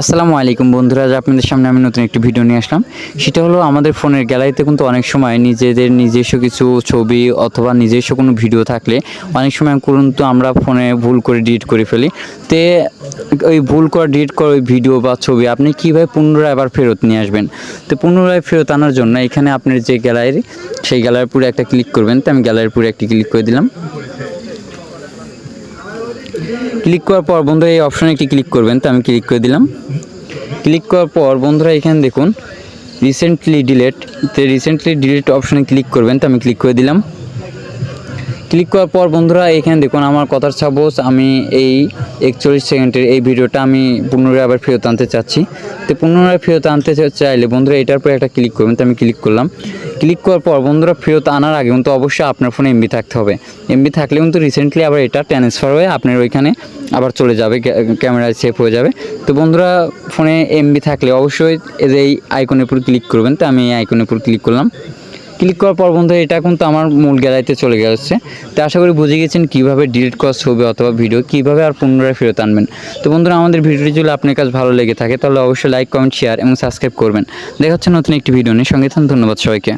আসসালামু আলাইকুম বন্ধুরা, আজ আপনাদের সামনে আমি নতুন একটি ভিডিও নিয়ে আসলাম। সেটা হলো আমাদের ফোনের গ্যালারিতে কিন্তু অনেক সময় নিজেদের নিজস্ব কিছু ছবি অথবা নিজস্ব কোনো ভিডিও থাকলে অনেক সময় কিন্তু আমরা ফোনে ভুল করে ডিলিট করে ফেলি। তে ওই ভুল করে ডিলিট করা ওই ভিডিও বা ছবি আপনি কীভাবে পুনরায় আবার ফেরত নিয়ে আসবেন? তো পুনরায় ফেরত আনার জন্য এখানে আপনার যে গ্যালারি, সেই গ্যালারির পুরো একটা ক্লিক করবেন। তো আমি গ্যালারির পুরো একটি ক্লিক করে দিলাম। ক্লিক করার পর বন্ধুরা এই অপশানে একটি ক্লিক করবেন, তো আমি ক্লিক করে দিলাম। ক্লিক করার পর বন্ধুরা এখানে দেখুন রিসেন্টলি ডিলেট তো রিসেন্টলি ডিলেট অপশানে ক্লিক করবেন, তো আমি ক্লিক করে দিলাম। ক্লিক করার পর বন্ধুরা, এখানে দেখুন আমার কথার সাপোজ আমি এই একচল্লিশ সেকেন্ডের এই ভিডিওটা আমি পুনরায় আবার ফেরত আনতে চাচ্ছি। তো পুনরায় ফেরত আনতে চাইলে বন্ধুরা এটার পর একটা ক্লিক করবেন, তো আমি ক্লিক করলাম। ক্লিক করার পর বন্ধুরা ফেরত আনার আগে কিন্তু অবশ্যই আপনার ফোনে এমবি থাকতে হবে। এমবি থাকলে কিন্তু রিসেন্টলি আবার এটা ট্রান্সফার হয়ে আপনার ওইখানে আবার চলে যাবে ক্যামেরায় সেভ হয়ে যাবে। তো বন্ধুরা, ফোনে এমবি থাকলে অবশ্যই এই আইকনের উপর ক্লিক করবেন, তো আমি এই আইকনের উপর ক্লিক করলাম। ক্লিক করার পর বন্ধু এটা কিন্তু আমার মূল গ্যালারিতে চলে গেছে। তো আশা করি বুঝে গেছেন কীভাবে ডিলিট করা ছবি অথবা ভিডিও কীভাবে আর পুনরায় ফেরত আনবেন। তো বন্ধুরা, আমাদের ভিডিওটি যদি আপনার কাছে ভালো লেগে থাকে, তাহলে অবশ্যই লাইক কমেন্ট শেয়ার এবং সাবস্ক্রাইব করবেন। দেখা হচ্ছে নতুন একটি ভিডিও নিয়ে। সঙ্গে থাকুন, ধন্যবাদ সবাইকে।